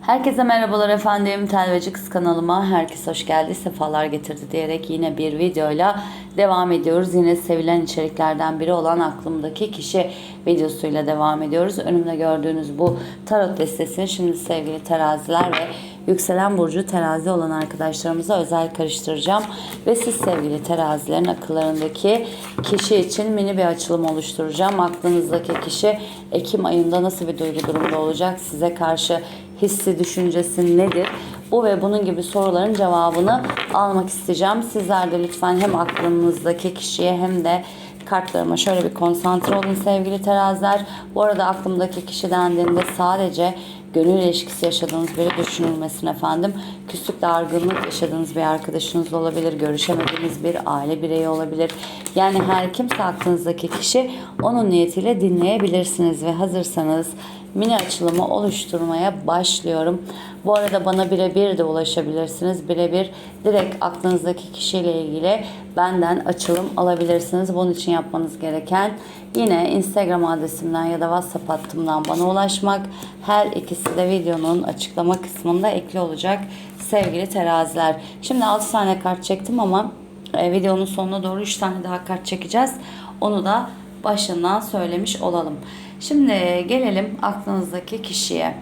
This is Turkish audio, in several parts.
Herkese merhabalar efendim. Telveci Kız kanalıma herkes hoş geldi, sefalar getirdi diyerek yine bir videoyla devam ediyoruz. Yine sevilen içeriklerden biri olan aklımdaki kişi videosuyla devam ediyoruz. Önümde gördüğünüz bu tarot destesini şimdi sevgili teraziler ve yükselen burcu terazi olan arkadaşlarımıza özel karıştıracağım. Ve siz sevgili terazilerin akıllarındaki kişi için mini bir açılım oluşturacağım. Aklınızdaki kişi Ekim ayında nasıl bir duygu durumda olacak? Size karşı hissi, düşüncesi nedir? Bu ve bunun gibi soruların cevabını almak isteyeceğim. Sizler de lütfen hem aklınızdaki kişiye hem de kartlarıma şöyle bir konsantre olun sevgili teraziler. Bu arada aklımdaki kişi dendiğinde sadece gönül ilişkisi yaşadığınız biri düşünülmesin efendim. Küslük dargınlık yaşadığınız bir arkadaşınız olabilir. Görüşemediğiniz bir aile bireyi olabilir. Yani her kimse aklınızdaki kişi onun niyetiyle dinleyebilirsiniz ve hazırsanız mini açılımı oluşturmaya başlıyorum. Bu arada bana birebir de ulaşabilirsiniz. Birebir direkt aklınızdaki kişiyle ilgili benden açılım alabilirsiniz. Bunun için yapmanız gereken yine Instagram adresimden ya da WhatsApp hattımdan bana ulaşmak. Her ikisi de videonun açıklama kısmında ekli olacak sevgili teraziler. Şimdi 6 tane kart çektim ama e, videonun sonuna doğru 3 tane daha kart çekeceğiz. Onu da başından söylemiş olalım. Şimdi gelelim aklınızdaki kişiye.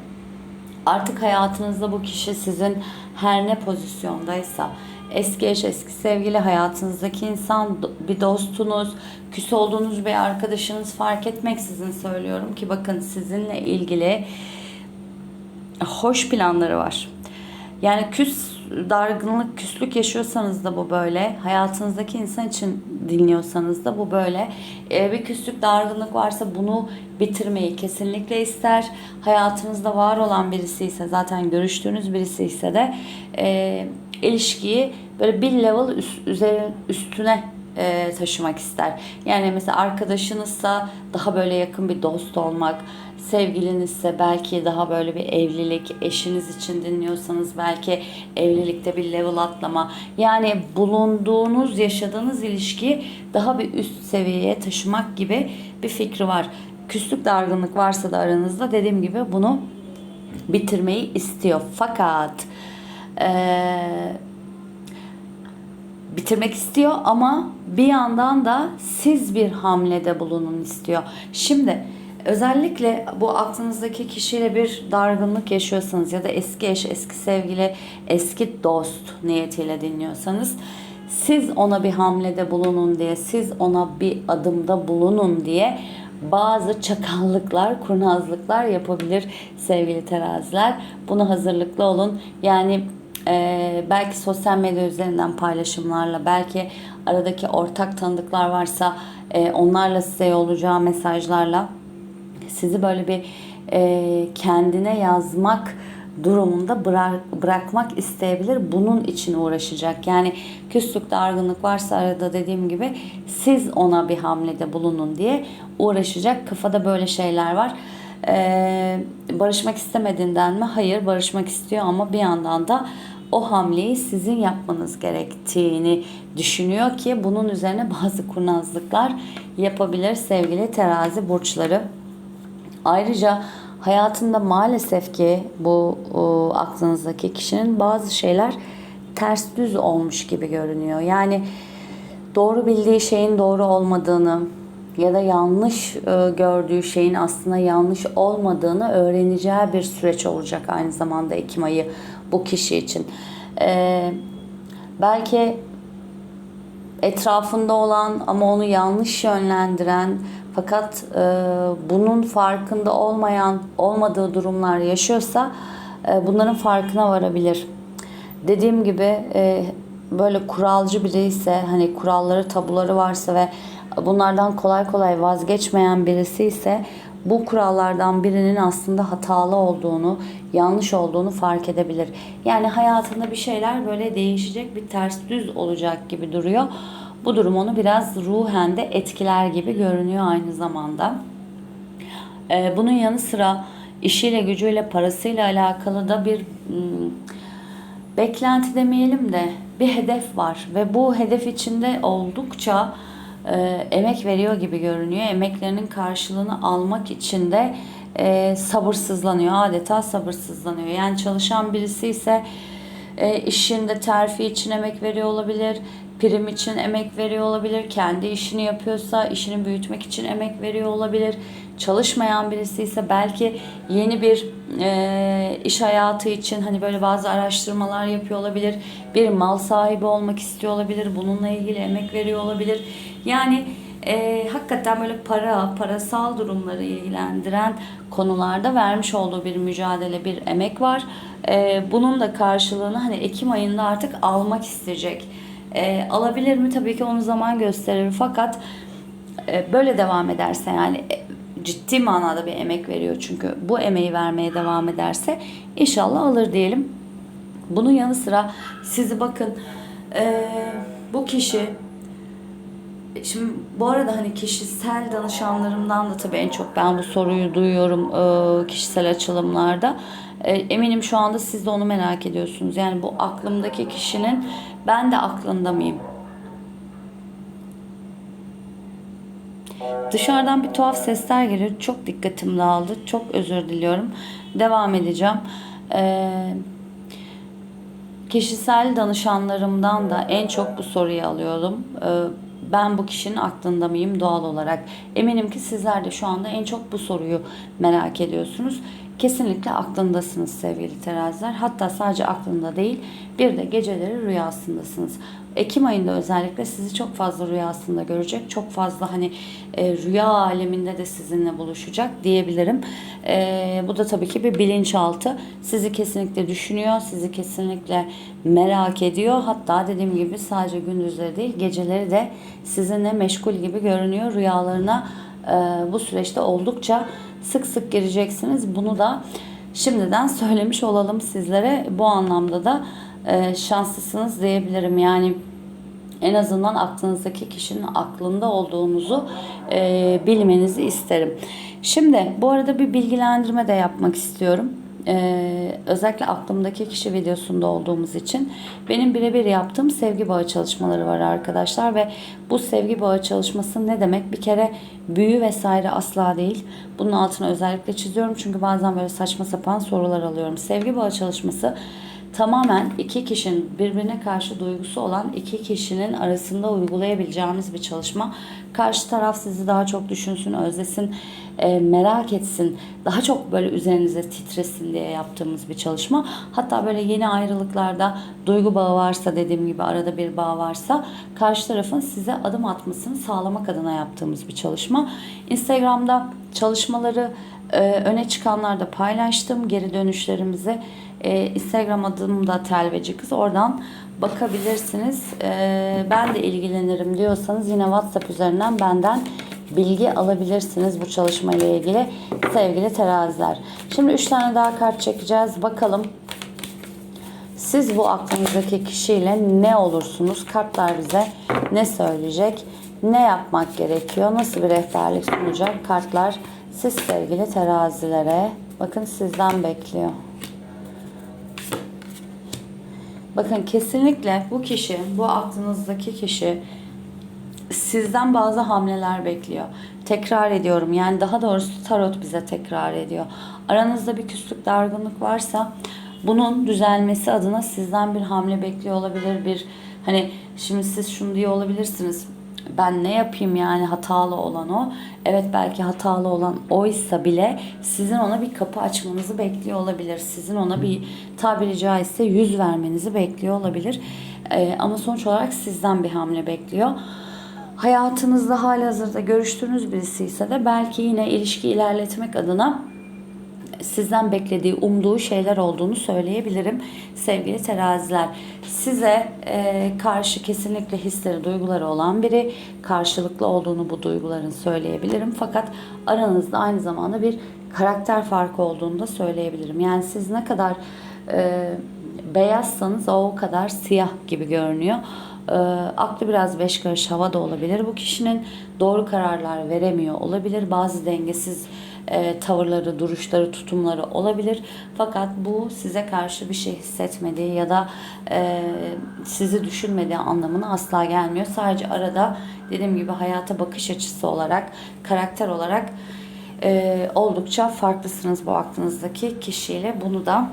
Artık hayatınızda bu kişi sizin her ne pozisyondaysa eski eş, eski sevgili, hayatınızdaki insan, bir dostunuz, küs olduğunuz bir arkadaşınız fark etmeksizin söylüyorum ki bakın sizinle ilgili hoş planları var. Yani küs, dargınlık, küslük yaşıyorsanız da bu böyle. Hayatınızdaki insan için dinliyorsanız da bu böyle. Ee, bir küslük, dargınlık varsa bunu bitirmeyi kesinlikle ister. Hayatınızda var olan birisi ise zaten görüştüğünüz birisi ise de e, ilişkiyi böyle bir level üst, üzeri, üstüne e, taşımak ister. Yani mesela arkadaşınızsa daha böyle yakın bir dost olmak, sevgilinizse belki daha böyle bir evlilik, eşiniz için dinliyorsanız belki evlilikte bir level atlama. Yani bulunduğunuz, yaşadığınız ilişkiyi daha bir üst seviyeye taşımak gibi bir fikri var. Küslük dargınlık varsa da aranızda dediğim gibi bunu bitirmeyi istiyor. Fakat eee bitirmek istiyor ama bir yandan da siz bir hamlede bulunun istiyor. Şimdi özellikle bu aklınızdaki kişiyle bir dargınlık yaşıyorsanız ya da eski eş, eski sevgili, eski dost niyetiyle dinliyorsanız siz ona bir hamlede bulunun diye, siz ona bir adımda bulunun diye bazı çakallıklar, kurnazlıklar yapabilir sevgili teraziler. Buna hazırlıklı olun. Yani ee, belki sosyal medya üzerinden paylaşımlarla, belki aradaki ortak tanıdıklar varsa e, onlarla size yollayacağı mesajlarla sizi böyle bir e, kendine yazmak durumunda bırak, bırakmak isteyebilir. Bunun için uğraşacak. Yani küslük, dargınlık varsa arada dediğim gibi siz ona bir hamlede bulunun diye uğraşacak. Kafada böyle şeyler var. Ee, barışmak istemediğinden mi? Hayır barışmak istiyor ama bir yandan da o hamleyi sizin yapmanız gerektiğini düşünüyor ki bunun üzerine bazı kurnazlıklar yapabilir sevgili terazi burçları. Ayrıca hayatında maalesef ki bu o, aklınızdaki kişinin bazı şeyler ters düz olmuş gibi görünüyor. Yani doğru bildiği şeyin doğru olmadığını ya da yanlış e, gördüğü şeyin aslında yanlış olmadığını öğreneceği bir süreç olacak aynı zamanda Ekim ayı bu kişi için. E, belki etrafında olan ama onu yanlış yönlendiren fakat e, bunun farkında olmayan olmadığı durumlar yaşıyorsa e, bunların farkına varabilir. Dediğim gibi e, böyle kuralcı biri ise hani kuralları tabuları varsa ve bunlardan kolay kolay vazgeçmeyen birisi ise bu kurallardan birinin aslında hatalı olduğunu, yanlış olduğunu fark edebilir. Yani hayatında bir şeyler böyle değişecek, bir ters düz olacak gibi duruyor. Bu durum onu biraz ruhen de etkiler gibi görünüyor aynı zamanda. Ee, bunun yanı sıra işiyle, gücüyle, parasıyla alakalı da bir hmm, beklenti demeyelim de bir hedef var ve bu hedef içinde oldukça e, emek veriyor gibi görünüyor. Emeklerinin karşılığını almak için de e, sabırsızlanıyor. Adeta sabırsızlanıyor. Yani çalışan birisi ise e, işinde terfi için emek veriyor olabilir. Prim için emek veriyor olabilir. Kendi işini yapıyorsa işini büyütmek için emek veriyor olabilir. Çalışmayan birisi ise belki yeni bir e, iş hayatı için hani böyle bazı araştırmalar yapıyor olabilir. Bir mal sahibi olmak istiyor olabilir. Bununla ilgili emek veriyor olabilir. Yani e, hakikaten böyle para, parasal durumları ilgilendiren konularda vermiş olduğu bir mücadele, bir emek var. E, bunun da karşılığını hani Ekim ayında artık almak isteyecek. E, alabilir mi? Tabii ki onu zaman gösterir. Fakat e, böyle devam ederse yani e, ciddi manada bir emek veriyor çünkü bu emeği vermeye devam ederse inşallah alır diyelim. Bunun yanı sıra sizi bakın e, bu kişi Şimdi bu arada hani kişisel danışanlarımdan da tabii en çok ben bu soruyu duyuyorum e, kişisel açılımlarda. E, eminim şu anda siz de onu merak ediyorsunuz. Yani bu aklımdaki kişinin ben de aklında mıyım? Dışarıdan bir tuhaf sesler geliyor. Çok dikkatim dağıldı. Çok özür diliyorum. Devam edeceğim. Eee Kişisel danışanlarımdan da en çok bu soruyu alıyorum. Ee, Ben bu kişinin aklında mıyım doğal olarak? Eminim ki sizler de şu anda en çok bu soruyu merak ediyorsunuz. Kesinlikle aklındasınız sevgili teraziler. Hatta sadece aklında değil bir de geceleri rüyasındasınız. Ekim ayında özellikle sizi çok fazla rüyasında görecek. Çok fazla hani e, rüya aleminde de sizinle buluşacak diyebilirim. E, bu da tabii ki bir bilinçaltı. Sizi kesinlikle düşünüyor, sizi kesinlikle merak ediyor. Hatta dediğim gibi sadece gündüzleri değil geceleri de sizinle meşgul gibi görünüyor. Rüyalarına e, bu süreçte oldukça sık sık gireceksiniz. Bunu da şimdiden söylemiş olalım sizlere. Bu anlamda da e, şanslısınız diyebilirim. Yani en azından aklınızdaki kişinin aklında olduğunuzu e, bilmenizi isterim. Şimdi bu arada bir bilgilendirme de yapmak istiyorum. Ee, özellikle aklımdaki kişi videosunda olduğumuz için benim birebir yaptığım sevgi bağı çalışmaları var arkadaşlar ve bu sevgi bağı çalışması ne demek? Bir kere büyü vesaire asla değil. Bunun altına özellikle çiziyorum çünkü bazen böyle saçma sapan sorular alıyorum. Sevgi bağı çalışması tamamen iki kişinin birbirine karşı duygusu olan iki kişinin arasında uygulayabileceğimiz bir çalışma. Karşı taraf sizi daha çok düşünsün, özlesin, e, merak etsin, daha çok böyle üzerinize titresin diye yaptığımız bir çalışma. Hatta böyle yeni ayrılıklarda duygu bağı varsa dediğim gibi arada bir bağ varsa karşı tarafın size adım atmasını sağlamak adına yaptığımız bir çalışma. Instagram'da çalışmaları e, öne çıkanlarda paylaştım. Geri dönüşlerimizi e, Instagram adım da Telveci Kız. Oradan bakabilirsiniz. E, ben de ilgilenirim diyorsanız yine WhatsApp üzerinden benden bilgi alabilirsiniz bu çalışma ile ilgili sevgili teraziler. Şimdi 3 tane daha kart çekeceğiz. Bakalım siz bu aklınızdaki kişiyle ne olursunuz? Kartlar bize ne söyleyecek? Ne yapmak gerekiyor? Nasıl bir rehberlik sunacak? Kartlar siz sevgili terazilere bakın sizden bekliyor. Bakın kesinlikle bu kişi, bu aklınızdaki kişi sizden bazı hamleler bekliyor. Tekrar ediyorum yani daha doğrusu tarot bize tekrar ediyor. Aranızda bir küslük, dargınlık varsa bunun düzelmesi adına sizden bir hamle bekliyor olabilir. Bir hani şimdi siz şunu diye olabilirsiniz. Ben ne yapayım yani hatalı olan o. Evet belki hatalı olan oysa bile sizin ona bir kapı açmanızı bekliyor olabilir. Sizin ona bir tabiri caizse yüz vermenizi bekliyor olabilir. Ee, ama sonuç olarak sizden bir hamle bekliyor hayatınızda halihazırda görüştüğünüz birisi ise de belki yine ilişki ilerletmek adına sizden beklediği, umduğu şeyler olduğunu söyleyebilirim sevgili teraziler. Size e, karşı kesinlikle hisleri, duyguları olan biri karşılıklı olduğunu bu duyguların söyleyebilirim. Fakat aranızda aynı zamanda bir karakter farkı olduğunu da söyleyebilirim. Yani siz ne kadar e, beyazsanız o kadar siyah gibi görünüyor. E, aklı biraz beş karış hava da olabilir. Bu kişinin doğru kararlar veremiyor olabilir. Bazı dengesiz e, tavırları, duruşları, tutumları olabilir. Fakat bu size karşı bir şey hissetmediği ya da e, sizi düşünmediği anlamına asla gelmiyor. Sadece arada dediğim gibi hayata bakış açısı olarak, karakter olarak e, oldukça farklısınız bu aklınızdaki kişiyle. Bunu da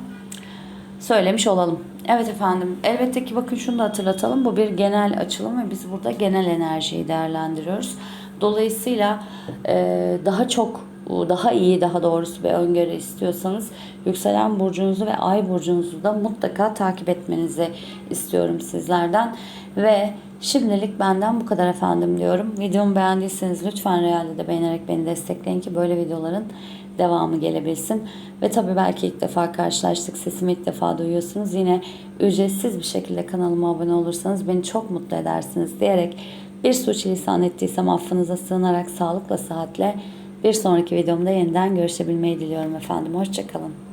söylemiş olalım. Evet efendim. Elbette ki bakın şunu da hatırlatalım. Bu bir genel açılım ve biz burada genel enerjiyi değerlendiriyoruz. Dolayısıyla e, daha çok daha iyi daha doğrusu bir öngörü istiyorsanız yükselen burcunuzu ve ay burcunuzu da mutlaka takip etmenizi istiyorum sizlerden. Ve şimdilik benden bu kadar efendim diyorum. Videomu beğendiyseniz lütfen realde de beğenerek beni destekleyin ki böyle videoların devamı gelebilsin. Ve tabii belki ilk defa karşılaştık, sesimi ilk defa duyuyorsunuz. Yine ücretsiz bir şekilde kanalıma abone olursanız beni çok mutlu edersiniz diyerek bir suçlisan ettiysem affınıza sığınarak sağlıkla, sıhhatle bir sonraki videomda yeniden görüşebilmeyi diliyorum efendim. Hoşçakalın.